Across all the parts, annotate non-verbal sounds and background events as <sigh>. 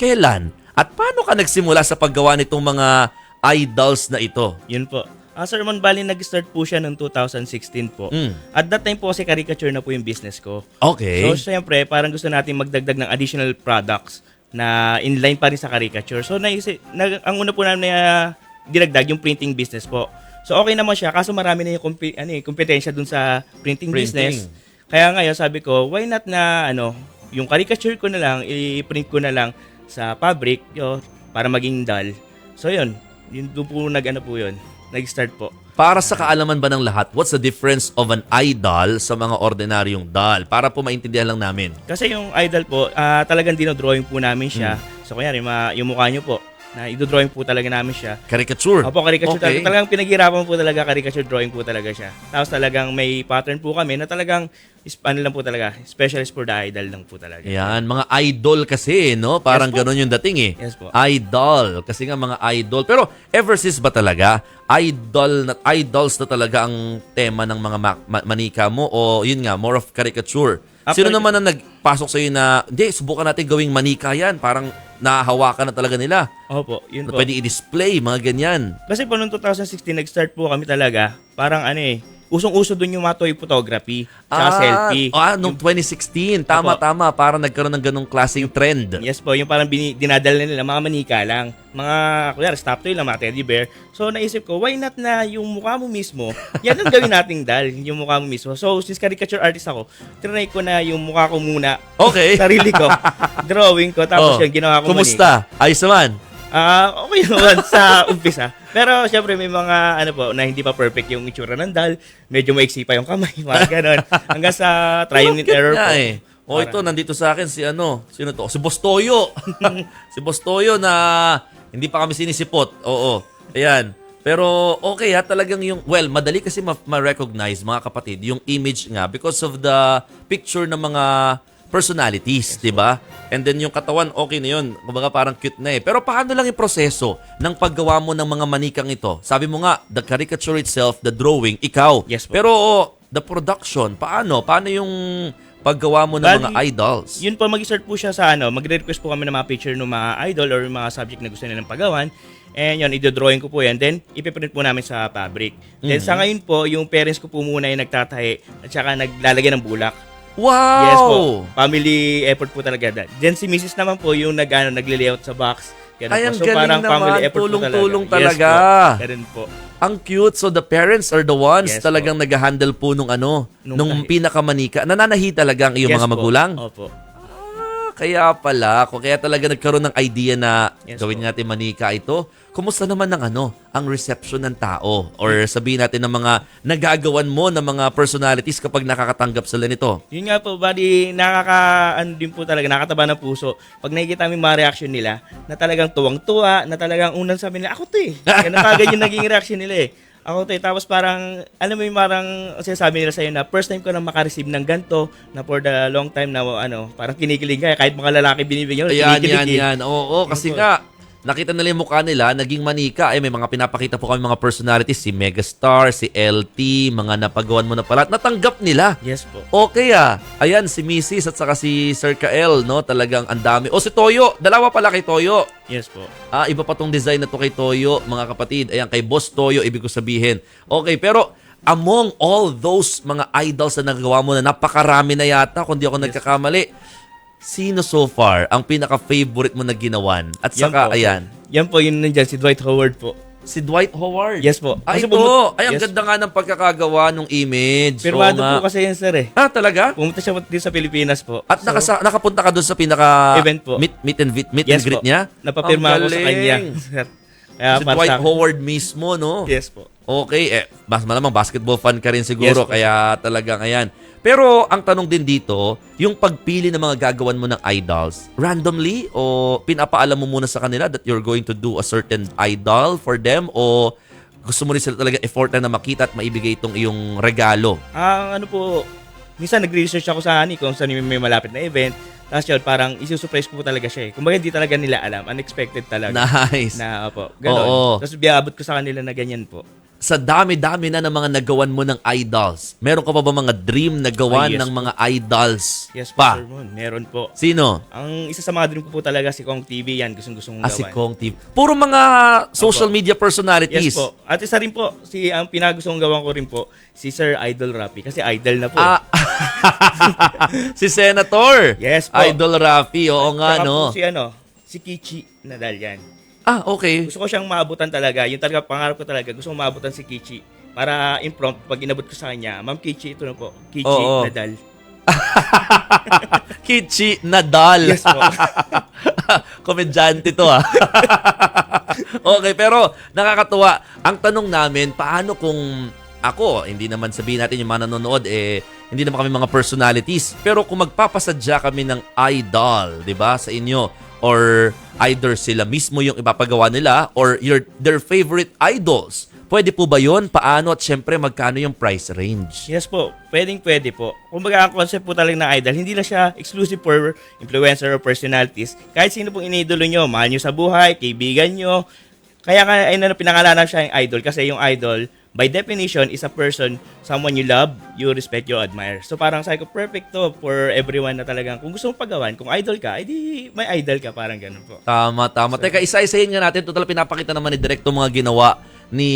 Kailan? At paano ka nagsimula sa paggawa nitong mga idols na ito? Yun po. Ah, Sir Mon, bali nag-start po siya noong 2016 po. Mm. At that time po kasi caricature na po yung business ko. Okay. So, syempre, parang gusto natin magdagdag ng additional products na inline pa rin sa caricature. So, naisip, na, ang una po namin na dinagdag yung printing business po. So, okay naman siya. Kaso marami na yung kompi, ano, eh, kompetensya dun sa printing, Printing. business. Kaya ngayon, sabi ko, why not na, ano, yung caricature ko na lang, i-print ko na lang sa fabric, yo, para maging dull. So, yun. Yun doon po nag-ano po yun. Nag-start po. Para sa kaalaman ba ng lahat, what's the difference of an idol sa mga ordinaryong doll? Para po maintindihan lang namin. Kasi yung idol po, ah, talagang dinodrawing po namin siya. Hmm. So, kunyari, ma- yung mukha nyo po, na idodrawing po talaga namin siya. Caricature. Opo, caricature Okay. talaga. Talagang pinaghirapan po talaga, caricature drawing po talaga siya. Tapos talagang may pattern po kami na talagang, ano lang po talaga, specialist for the idol lang po talaga. Yan, mga idol kasi, no? Parang Yes po. ganun yung dating eh. Yes po. Idol. Kasi nga mga idol. Pero ever since ba talaga, idol na, idols na talaga ang tema ng mga ma- ma- manika mo o yun nga, more of caricature? After- Sino naman ang nagpasok sa'yo na, hindi, subukan natin gawing manika yan. Parang nahahawakan na talaga nila. Opo, yun Na po. pwede i-display, mga ganyan. Kasi po noong 2016, nag-start po kami talaga, parang ano eh, usong-uso dun yung mga toy photography, tsaka selfie. Ah, noong 2016. Tama, Opo. tama. Parang nagkaroon ng ganong klaseng trend. Yes po, yung parang bini, dinadala nila, mga manika lang. Mga, kuya, stop toy lang, mga teddy bear. So, naisip ko, why not na yung mukha mo mismo, <laughs> yan ang gawin nating dal, yung mukha mo mismo. So, since caricature artist ako, trinay ko na yung mukha ko muna, Okay. <laughs> sarili ko, <laughs> drawing ko, tapos Oh, yung ginawa ko Kumusta? Ayos naman. Ah, okay naman <laughs> sa umpisa. Pero syempre may mga ano po na hindi pa perfect yung itsura ng dal. Medyo maiksi pa yung kamay, <laughs> mga ganon. Hanggang sa try and Bakit error nga po. Eh. O ito, nandito sa akin si ano, sino to? Si Bostoyo. <laughs> si Bostoyo na hindi pa kami sinisipot. Oo. Ayan. Pero okay ha, talagang yung, well, madali kasi ma- ma-recognize mga kapatid, yung image nga because of the picture ng mga personalities, di ba? And then yung katawan, okay na yun. Kumbaga parang cute na eh. Pero paano lang yung proseso ng paggawa mo ng mga manikang ito? Sabi mo nga, the caricature itself, the drawing, ikaw. Yes po. Pero oh, the production, paano? Paano yung paggawa mo ng Bali, mga idols? Yun po, mag-start po siya sa ano, magre-request po kami ng mga picture ng mga idol or mga subject na gusto nilang pagawan. And yun, i-drawing ko po yan. Then, ipiprint po namin sa fabric. Then, sa ngayon po, yung parents ko po muna yung nagtatahi at saka naglalagay ng bulak. Wow! Yes po. Family effort po talaga. Then, si Mrs. naman po yung nag, ano, nagle-layout sa box. Ganun Ay, po. ang galing naman. Tulong-tulong talaga. Yes po. Ganun po. Ang cute. So the parents are the ones Yes talagang nag-handle po nung ano, Nung nung pinakamanika. Nananahi talaga ang iyong Yes mga po. magulang? Opo. Kaya pala. Kung kaya talaga nagkaroon ng idea na Yes gawin po. natin manika ito. Kumusta naman ng ano, ang reception ng tao? Or sabihin natin ng mga nagagawan mo ng mga personalities kapag nakakatanggap sila nito? Yun nga po, bali, nakaka, ano din po talaga, nakataba ng puso. Pag nakikita mo yung mga reaction nila, na talagang tuwang-tuwa, na talagang unang sabi nila, ako to eh. <laughs> Ganun kagad yung naging reaction nila eh. Ako eh. Tapos parang, alam mo yung parang sinasabi nila sa'yo na first time ko na makareceive ng ganto na for the long time na ano, parang kinikilig ka. Kahit mga lalaki binibigyan, Ayan, kinikilig yan, eh. yan. Oo, kasi Yun po. nga, nakita nila yung mukha nila, naging manika. Eh, may mga pinapakita po kami mga personalities, si Megastar, si LT, mga napagawan mo na pala. Natanggap nila. Yes po. Okay ah. Ayan, si Mrs. at saka si Sir Kael, no? Talagang ang dami. O si Toyo, dalawa pala kay Toyo. Yes po. Ah, iba pa tong design na to kay Toyo, mga kapatid. Ayan, kay Boss Toyo, ibig ko sabihin. Okay, pero among all those mga idols na nagawa mo na napakarami na yata, kung di ako nagkakamali, sino so far ang pinaka-favorite mo na ginawan? At Yan saka, po. ayan, Yan po, yun nandyan, si Dwight Howard po. si Dwight Howard. Yes po. Ay, Kasi ito. pumu- Ay, ang Yes. ganda nga ng pagkakagawa ng image. Pirmado Oo nga. po kasi yan, sir eh. Ah, talaga? Pumunta siya din sa Pilipinas po. At So, nakasa- nakapunta ka doon sa pinaka Event po. meet, meet and, meet, meet and Yes greet po. niya? Napapirma Ang ako sa galing. kanya. Kaya si para Dwight sa Howard mismo, no? Yes po. Okay, eh, mas malamang basketball fan ka rin siguro, Yes kaya talagang ayan. Pero ang tanong din dito, yung pagpili ng mga gagawan mo ng idols, randomly o pinapaalam mo muna sa kanila that you're going to do a certain idol for them o gusto mo rin sila talaga effort na makita at maibigay itong iyong regalo? Ang ano po, minsan nag-research ako sa ani kung saan may malapit na event. Tapos yun, parang isusurprise ko po talaga siya eh. Kumbaga hindi talaga nila alam. Unexpected talaga. <laughs> Nice. Na, opo. Ganon. Oo. Tapos biabot ko sa kanila na ganyan po. Sa dami-dami na ng mga nagawan mo ng idols, meron ka pa ba mga dream na gawan Ay, yes ng po. mga idols Yes po, pa? Sir Mon. Meron po. Sino? Ang isa sa mga dream ko po talaga si Kong TV yan. Gustong gustong Ah, si gawan. Kong Team. Puro mga social media personalities. Yes po. At isa rin po, si ang pinagustong gawan ko rin po, si Sir Idol Rapi. Kasi idol na po. eh. Ah, <laughs> si Senator. Yes po. Idol Rafi, oo nga, Saka no? po si ano, si Kichi Nadal yan. Ah, okay. Gusto ko siyang maabutan talaga. Yung talaga pangarap ko talaga. Gusto ko maabutan si Kichi. Para impromptu, pag inabot ko sa kanya, Ma'am Kichi, ito na po. Kichi Oo. Nadal. <laughs> Kichi Nadal. Yes po. <laughs> Komedyante to ah. <laughs> okay, pero nakakatuwa. Ang tanong namin, paano kung ako, hindi naman sabihin natin yung mga nanonood, eh, hindi naman kami mga personalities. Pero kung magpapasadya kami ng idol, di ba, sa inyo, or either sila mismo yung ipapagawa nila, or your, their favorite idols, pwede po ba yun? Paano? At syempre, magkano yung price range? Yes po, pwedeng pwede po. Kumbaga ang concept po talaga ng idol, hindi lang siya exclusive for influencer or personalities. Kahit sino pong inidolo nyo, mahal nyo sa buhay, kaibigan nyo. Kaya ka ay na pinangalanan siya yung idol kasi yung idol, by definition, is a person, someone you love, you respect, you admire. So parang sabi ko, perfect to for everyone na talagang, kung gusto mong pagawan, kung idol ka, edi may idol ka, parang ganun po. Tama, tama. Teka, isa-isahin nga natin. Total, pinapakita naman ni Direk mga ginawa ni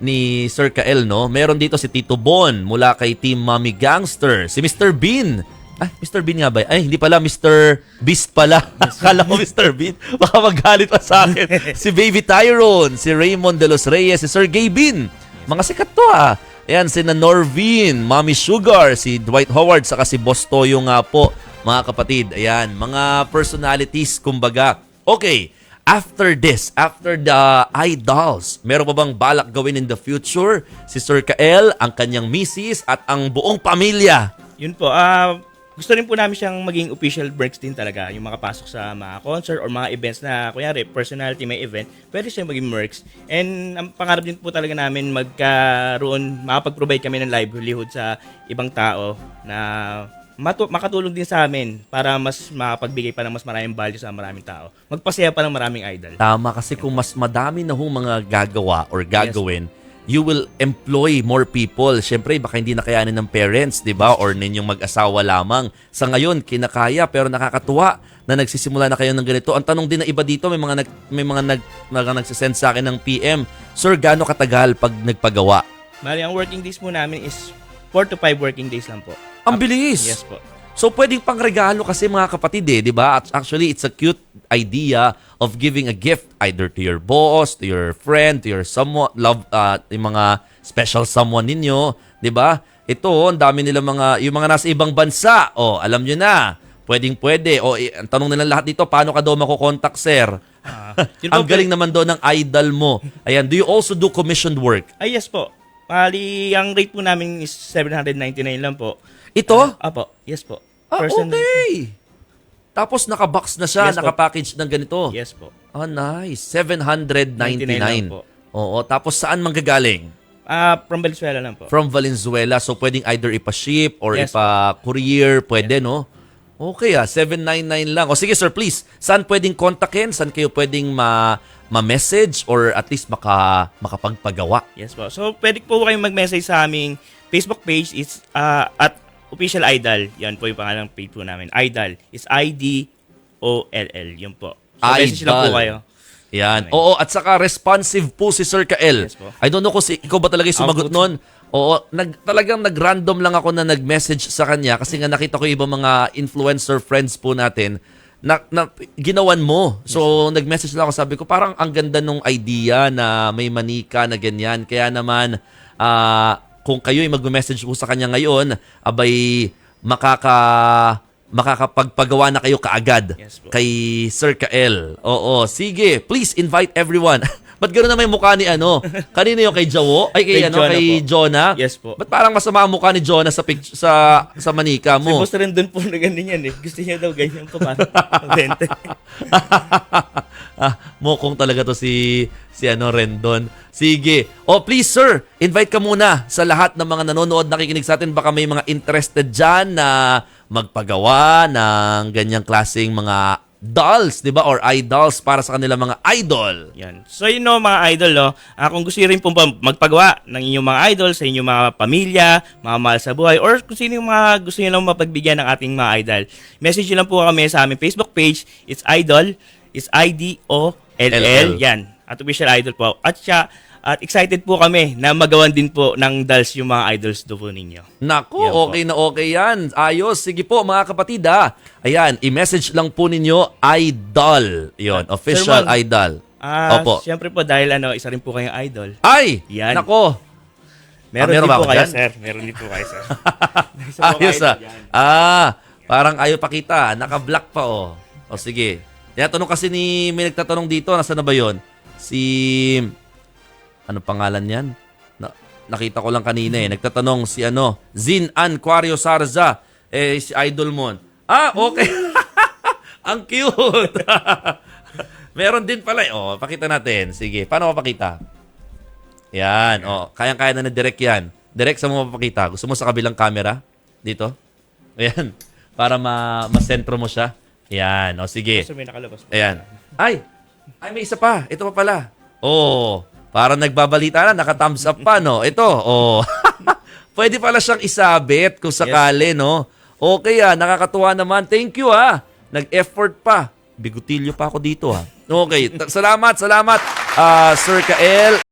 ni Sir Kael, no? Meron dito si Tito Bon mula kay Team Mommy Gangster. Si Mr. Bean. Ay, Mr. Bean nga ba? Ay, hindi pala. Mr. Beast pala. <laughs> Kala ko Mr. Bean. Baka magalit pa sa akin. <laughs> si Baby Tyrone, si Raymond De Los Reyes, si Sir Gay Bean. Mga sikat to ah. Ayan, si na Norvin, Mommy Sugar, si Dwight Howard, saka si Boss Toyo nga po, mga kapatid. Ayan, mga personalities, kumbaga. Okay, after this, after the idols, meron pa bang balak gawin in the future? Si Sir Kael, ang kanyang misis, at ang buong pamilya. Yun po, ah gusto rin po namin siyang maging official breaks din talaga, yung makapasok sa mga concert or mga events na, kunyari, personality may event, pwede siyang maging mercs. And ang pangarap din po talaga namin magkaroon, makapag-provide kami ng livelihood sa ibang tao na matu- makatulong din sa amin para mas makapagbigay pa ng mas maraming value sa maraming tao. Magpasaya pa ng maraming idol. Tama, kasi kung mas madami na hong mga gagawa or gagawin, you will employ more people. Siyempre, baka hindi na kayanin ng parents, di ba? Or ninyong mag-asawa lamang. Sa ngayon, kinakaya, pero nakakatuwa na nagsisimula na kayo ng ganito. Ang tanong din na iba dito, may mga, nag, may mga nag, nag, nagsisend sa akin ng PM, Sir, gaano katagal pag nagpagawa? Bali, ang working days po namin is 4 to 5 working days lang po. Ang bilis! Yes po. So pwedeng pang regalo kasi mga kapatid eh, 'di ba? Actually, it's a cute idea of giving a gift either to your boss, to your friend, to your someone love uh, yung mga special someone ninyo, 'di ba? Ito, ang dami nila mga yung mga nasa ibang bansa. Oh, alam niyo na. Pwedeng pwede. O eh, ang tanong nila lahat dito, paano ka daw mako-contact, sir? Ah, <laughs> yun ang galing naman daw ng idol mo. Ayan, do you also do commissioned work? Ay, yes po. Bali, ang rate po namin is 799 lang po. Ito? Apo, yes po. Ah, Person- okay. Tapos nakabox na siya, Yes po. nakapackage ng ganito. Yes po. Ah, nice. 799. 99 lang po. Oo. Tapos saan manggagaling? Ah, from Venezuela lang po. From Valenzuela. So, pwedeng either ipa-ship or Yes, ipa-courier. Pwede, no? Okay ah. 799 lang. O sige, sir, please. Saan pwedeng kontakin? Saan kayo pwedeng ma- ma-message or at least maka, makapagpagawa? Yes po. So, pwede po kayong mag-message sa aming Facebook page is ah, at Official Idol. Yan po yung pangalang page po namin. Idol is I-D-O-L-L. Yun po. So, message lang po Idol. kayo. Yan. Okay. Oo, at saka responsive po si Sir Kael. Yes po. I don't know kung si, ikaw ba talaga yung sumagot Ako po. nun. Oo, nag, talagang nag-random lang ako na nag-message sa kanya kasi nga nakita ko yung ibang mga influencer friends po natin na, na ginawan mo. So, nag-message lang ako, sabi ko, parang ang ganda nung idea na may manika na ganyan. Kaya naman, ah, kung kayo ay mag-message po sa kanya ngayon, abay, makaka makakapagpagawa na kayo kaagad Yes kay Sir Kael. Oo, sige, please invite everyone. <laughs> Ba't gano'n na may mukha ni ano? <laughs> Kanino yung kay Jawo? Ay, kay, Kay ano? Jonah kay po. Jonah? Yes po. Ba't parang masama ang mukha ni Jonah sa, pict- sa, sa manika Si mo? Boss Rendon po na ganyan eh. Gusto niya daw ganyan po para bente. <laughs> ah, mukong talaga to si si ano Rendon. Sige. Oh, please sir, invite ka muna sa lahat ng mga nanonood nakikinig sa atin baka may mga interested diyan na magpagawa ng ganyang klaseng mga dolls, 'di ba? Or idols para sa kanilang mga idol. Yan. So yun no, mga idol, no, ah, kung gusto rin po ba magpagawa ng inyong mga idol sa inyong mga pamilya, mga mahal sa buhay, or kung sino yung mga gusto nyo lang mapagbigyan ng ating mga idol, message nyo lang po kami sa aming Facebook page. It's Idol. It's I-D-O-L-L. LL. Yan. At official idol po. At siya, at excited po kami na magawan din po ng dolls yung mga idols do po ninyo. Nako, Yan po. okay na okay yan. Ayos. Sige po mga kapatid ha. Ayan, i-message lang po ninyo idol. Yon, official Sir Juan. idol. Ah, Opo. Siyempre po dahil ano, isa rin po kayong idol. Ay! Yan. Nako. Meron, Ah, meron din ba po ako kayo, dyan? sir. Meron din po kayo, sir. <laughs> Isa po Ayos kayo ah. dyan. Ah, parang ayaw pakita. Naka-block pa oh. O sige. Tinatanong kasi ni, may nagtatanong dito, nasa na ba yun? Si, ano pangalan yan? Na, nakita ko lang kanina eh. Nagtatanong si ano, Zin An Quario Sarza. Eh, si Idol Mon. Ah, okay. <laughs> Ang cute. <laughs> Meron din pala. eh. Oh, pakita natin. Sige, paano mapakita? Yan. Oh, kayang-kaya na na direct yan. Direct sa mo mapakita. Gusto mo sa kabilang camera? Dito? Ayan. <laughs> Para ma masentro mo siya. Yan. O, sige. So may nakalabas po. Ayan. Ay! Ay, may isa pa. Ito pa pala. Oh, parang nagbabalita na. Naka-thumbs up pa, no? Ito, oh. <laughs> Pwede pala siyang isabit kung sakali, no? Okay, ah. Nakakatuwa naman. Thank you, ah. Nag-effort pa. Bigutilyo pa ako dito, ah. Okay. Salamat, salamat, ah, Sir Kael.